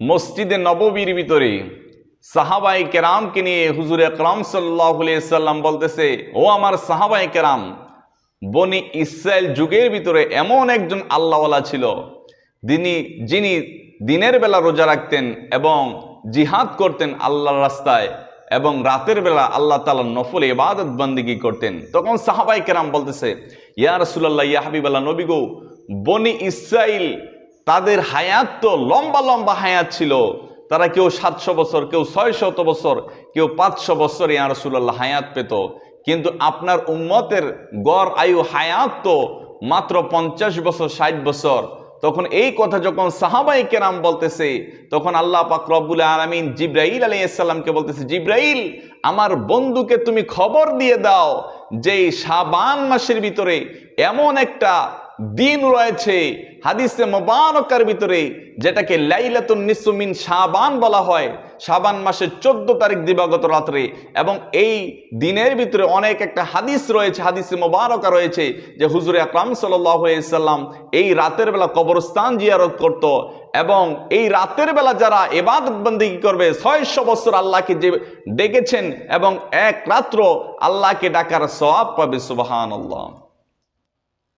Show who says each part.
Speaker 1: মসজিদে নববীর ভিতরে সাহাবাই কেরামকে নিয়ে হুজুর আকরাম সাল্লাহ সাল্লাম বলতেছে, ও আমার সাহাবাই কেরাম, বনি ইসরায়েল যুগের ভিতরে এমন একজন আল্লাহওয়ালা ছিল, যিনি যিনি দিনের বেলা রোজা রাখতেন এবং জিহাদ করতেন আল্লাহর রাস্তায় এবং রাতের বেলা আল্লাহ তালা নফল ইবাদত বন্দিগি করতেন। তখন সাহাবাই কেরাম বলতেছে, ইয়া রসুল্লাহ ইয়া হাবিবাল্লাহ, নবী গো, বনি ইসরাইল তাদের হায়াত তো লম্বা লম্বা হায়াত ছিল। তারা কেউ সাতশো বছর, কেউ ছয়শত বছর, কেউ পাঁচশো বছর ইয়া রসুল্লাহ হায়াত পেত। কিন্তু আপনার উম্মতের গড় আয়ু হায়াত তো মাত্র পঞ্চাশ বছর, ষাট বছর। তখন এই কথা যখন সাহাবাই কেরাম বলতেছে, তখন আল্লাহ পাক রব্বুল আলমিন জিব্রাইল আলী ইসলামকে বলতেছে, জিব্রাইল, আমার বন্ধুকে তুমি খবর দিয়ে দাও যে শাবান মাসের ভিতরে এমন একটা দিন রয়েছে হাদিসে মোবারকার ভিতরে, যেটাকে লাইলাতুন নিসুমিন শাবান বলা হয়। শাবান মাসের চোদ্দ তারিখ দিবাগত রাত্রে। এবং এই দিনের ভিতরে অনেক একটা হাদিস রয়েছে, হাদিসে মোবারকা রয়েছে, যে হুজুরে আকরাম সাল্লাম এই রাতের বেলা কবরস্থান জিয়ারত করত। এবং এই রাতের বেলা যারা এবাদত বন্দী করবে, ছয়শো বছর আল্লাহকে যে ডেকেছেন এবং এক রাত্র আল্লাহকে ডাকার সওয়াব পাবে সুবাহান আল্লাহ